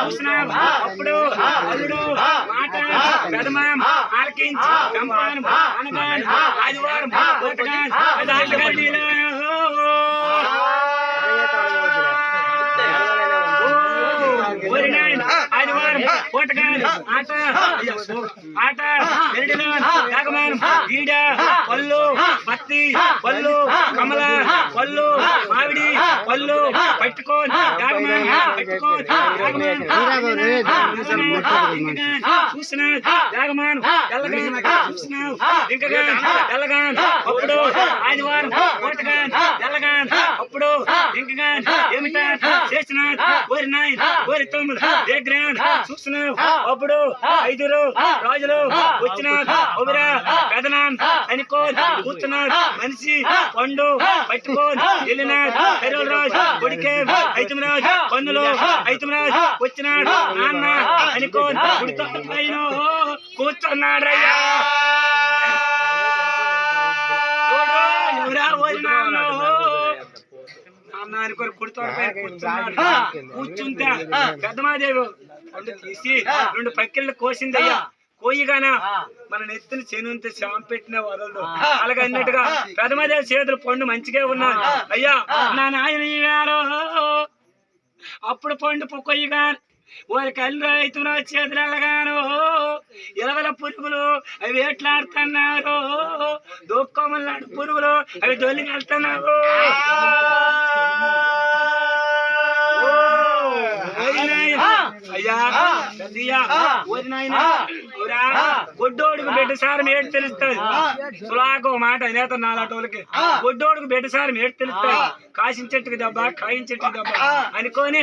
చూసినావు అప్పుడు అల్లుడు మాట పెదమాం ఆలకించి చంపాను అనగాను ఆదివారం ఆదివారం పూటగాను ఆట ఆట ఎరడిలో యాగమానం ఈడ పళ్ళు పత్తి పళ్ళు కమల పళ్ళు పట్టుకోని పట్టుకోని యాగమానం చూసిన యాగమానం ఎల్లగాను చూసినావు ఇంకగా ఎల్లగాను అప్పుడు ఆదివారం పూటగాను ఎల్లగాను అప్పుడు ఏమిటా? చేసిన ఓరి నాయన ఓరి తమ్ముడు చూస్తున్నావు? అప్పుడు ఐదురు రాజులు వచ్చినారు ఒబిరా కూర్చున్నాడు మనిషి పండు పట్టుకోని వెళ్ళినాడు. పెరువుల రాజు కొడికే ఐతం రాజు పన్నులు ఐతం రాజు వచ్చినాడు. నాన్న అనుకో కుడితో పైన కూర్చున్నాడయ్యా. చూడు ఎవరా ఓరి నాన్న నాన్న అనుకోని కుడితోట పైన కూర్చున్నాడు. కూర్చుంటే పెద్దమాదేవి పండు తీసి రెండు పక్కిళ్ళు కోసిందయ్యా. కోయిగానా? మన నెత్తిన చేనుంత శ్యామ పెట్టిన వదలదు. అలాగే అన్నట్టుగా పెద్దమాదేవి చేతులు పండు మంచిగా ఉన్నాయి అయ్యా నా నాయన అప్పుడు పండు పొయ్యిగా వారి కళ్ళు రైతున్నా చేతులు వెళ్ళగాను ఇలవల పురుగులు అవి ఎట్లాడుతున్నారు దూక్కమల్లాడు పురుగులు అవి దొల్లికి వెళ్తున్నారు గొడ్డోడుకు బిడ్డ సారం ఏడు తెలుస్తుంది సులాకు మాట నేత నాలాటోళ్ళకి గొడ్డోడుకు బిడ్డ సారం ఏడు తెలుస్తుంది కాసిన చెట్టుకు దెబ్బ కాయిన చెట్టుకు దెబ్బ అనుకోని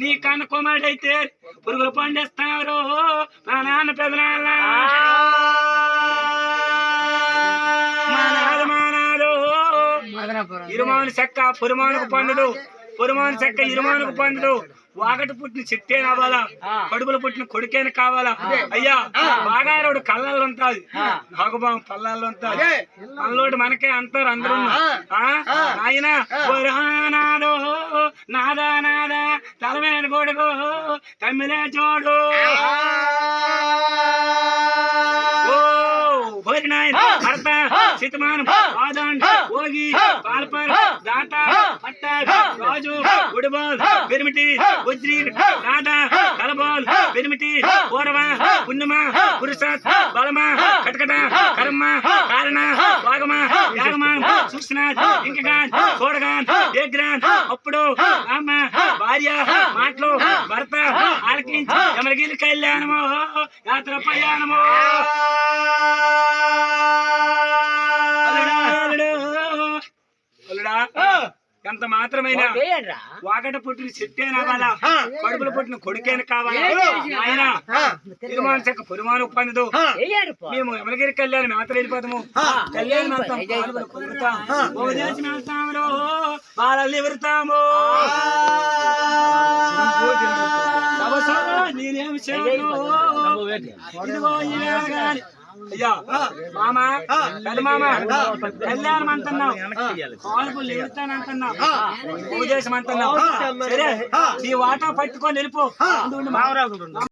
నీ కన్న కుమారుడైతే పురుగులు పండిస్తారు మా నాన్న పెదనాన్న నాడు ఇరుమాను చెక్క పురుమానుకు పండుదు. పురుమాను చెక్క ఇరుమానుకు పండుదు. వాగట పుట్టిన చెట్టే కావాలా? కడుపులు పుట్టిన కొడుకేన కావాలా? అయ్యా బాగారోడు కళ్ళల్లో ఉంటాది భాగభావం పళ్ళల్లో ఉంటాది పనులోడు మనకే అంటారు అందరూ ఆయన నాదో నాదా నాదా తలమైన కొడుకు తమ్మిలే చూడు. ఓ నాయన భర్త శతమానం ఆదాండ్ ఓగి పాల్పర్ దాత పట్ట రాజు ఉడబాల్ పెరిమిటి వజ్రి రాధా కలబాల్ పెరిమిటి పూర్వ పుణ్యమ పురుషత్ బలమ కటకట కర్మ కారణ అప్పుడు అమ్మ భార్య మాటలు భర్త ఆలకించి ఎమరగిరి కళ్యాణము యాత్ర ప్రయాణము. ఎంత మాత్రమైనా వాగట పుట్టిన చెట్టేనా కావాలా కడుపులు పుట్టిన కొడుకేనా కావాలా? ఆయన తిరుమాన చెక్క పురుమాను మేము యమలగిరి కళ్యాణం మాత్రం వెళ్ళిపోతాము. కళ్యాణం వెళ్తాం పాలుబడి కుదురుతాం ఒక దేశం వెళ్తాము బాలల్ని ఎగురుతాము సవసా నేనేం చేయను. అయ్యా మామ పెద్ద మామ కళ్యాణం అంటున్నావు. కాలుపులు ఎగురుతానంటున్నావు ఉపదేశం అంటున్నావు సరే నీ వాటా పట్టుకొని వెళ్ళిపో. ఉండు, ఉండు, మామ.